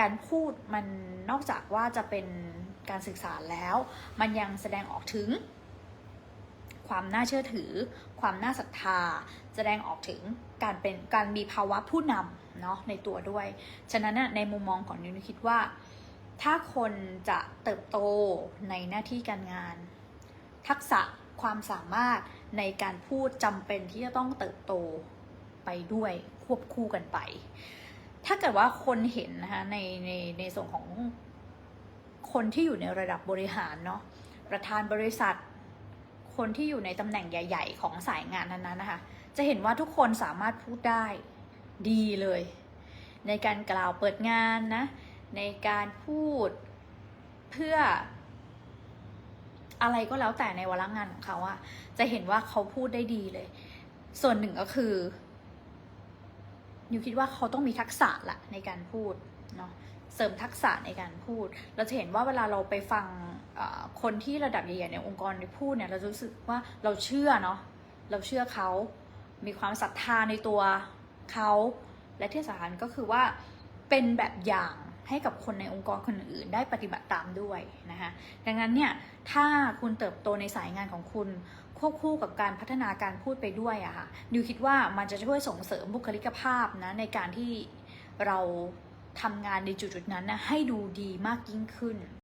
การพูดมันนอกจากว่าจะเป็นการสื่อสารแล้ว มันยังแสดงออกถึง ความน่าเชื่อถือ ความน่าศรัทธา แสดงออกถึงการเป็นการมีภาวะผู้นำเนาะในตัวด้วย ฉะนั้นนะในมุมมองของนิวนิวคิดว่า ถ้าคนจะเติบโตในหน้าที่การงาน ทักษะความสามารถในการพูดจำเป็นที่จะต้องเติบโตไปด้วยควบคู่กันไป ถ้าเกิดว่าคนเห็นนะคะในในในส่วนของคนที่อยู่ในระดับบริหารเนาะประธานบริษัท คนที่อยู่ในตำแหน่งใหญ่ ๆ ของสายงานนั้นๆนะคะ จะเห็นว่าทุกคนสามารถพูดได้ดีเลย ในการกล่าวเปิดงานนะ ในการพูดเพื่ออะไรก็แล้วแต่ในวาระงานของเขาอะจะเห็นว่าเขาพูดได้ดีเลย ส่วนหนึ่งก็คือ นิวคิดว่าเขาต้องมีทักษะละในการพูดเนาะเสริมทักษะในการพูด เราจะเห็นว่าเวลาเราไปฟังคนที่ระดับใหญ่ๆในองค์กรพูดเนี่ยเรารู้สึกว่าเราเชื่อเนาะเราเชื่อเขามีความศรัทธาในตัวเขาและที่สำคัญก็คือว่าเป็นแบบอย่าง ให้กับคนในองค์กรคนอื่นได้ปฏิบัติตามด้วยนะคะดังนั้นเนี่ยถ้าคุณเติบโตในสายงานของคุณควบคู่กับการพัฒนาการพูดไปด้วยอะค่ะนิวคิดว่ามันจะช่วยส่งเสริมบุคลิกภาพนะในการที่เราทำงานในจุดๆนั้นนะให้ดูดีมากยิ่งขึ้น